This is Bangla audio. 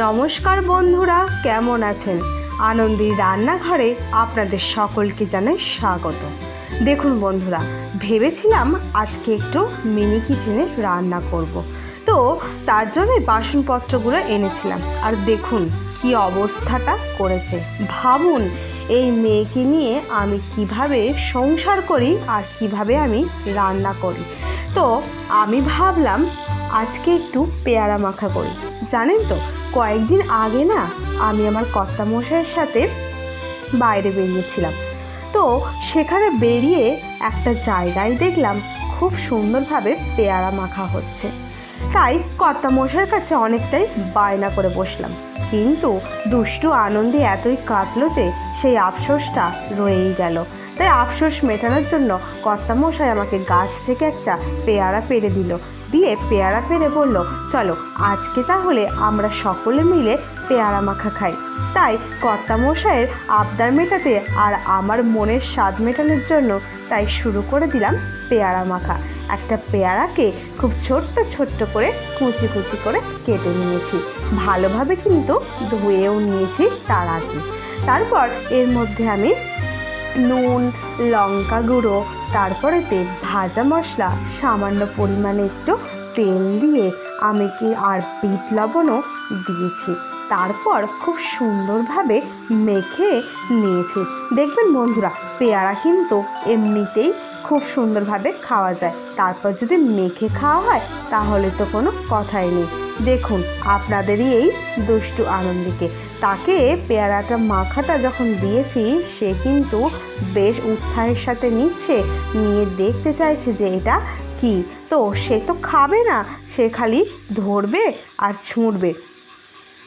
নমস্কার বন্ধুরা, কেমন আছেন? আনন্দী রান্নাঘরে আপনাদের সকলকে জানাই স্বাগত। দেখুন বন্ধুরা, ভেবেছিলাম আজকে একটু মিনি কিচেনে রান্না করব। তো তার জন্য বাসনপত্রগুলো এনেছিলাম। আর দেখুন কি অবস্থাটা করেছে। ভাবুন, এই মেয়েকে নিয়ে আমি কীভাবে সংসার করি আর কীভাবে আমি রান্না করি। তো আমি ভাবলাম আজকে একটু পেয়ারা মাখা করি। জানেন তো, কয়েকদিন আগে না আমি আমার কর্তামশাইয়ের সাথে বাইরে বেরিয়েছিলাম। তো সেখানে বেরিয়ে একটা জায়গায় দেখলাম খুব সুন্দরভাবে পেয়ারা মাখা হচ্ছে। তাই কর্তামশাইয়ের কাছে অনেকটাই বায়না করে বসলাম। কিন্তু দুষ্টু আনন্দে এতই কাটলো যে সেই আফসোসটা রয়েই গেল। তাই আফসোস মেটানোর জন্য কর্তামশাই আমাকে গাছ থেকে একটা পেয়ারা পেরে দিল। দিয়ে পেয়ারা পেরে বলল, চলো, আজকে তাহলে আমরা সকলে মিলে পেয়ারা মাখা খাই। তাই কর্তামশাইয়ের আবদার মেটাতে আর আমার মনের স্বাদ মেটানোর জন্য তাই শুরু করে দিলাম পেয়ারা মাখা। একটা পেয়ারাকে খুব ছোট্ট ছোট্ট করে কুচি কুচি করে কেটে নিয়েছি। ভালোভাবে কিন্তু ধুয়েও নিয়েছি তার আগে। তারপর এর মধ্যে আমি নুন, লঙ্কা গুঁড়ো তারপরেতে ভাজা মশলা, সামান্য পরিমাণে একটু তেল দিয়ে আমি কি আর বিট লবণও দিয়েছি। তারপর খুব সুন্দরভাবে মেখে নিয়েছি। দেখবেন বন্ধুরা, পেয়ারা কিন্তু এমনিতেই খুব সুন্দরভাবে খাওয়া যায়। তারপর যদি মেখে খাওয়া হয়, তাহলে তো কোনো কথাই নেই। দেখুন, আপনাদেরই এই দুষ্টু আনন্দীকে। তাকে পেয়ারাটা মাখাটা যখন দিয়েছি, সে কিন্তু বেশ উৎসাহের সাথে নিচ্ছে, নিয়ে দেখতে চাইছে যে এটা কি। তো সে তো খাবে না, সে খালি ধরবে আর ছুঁড়বে।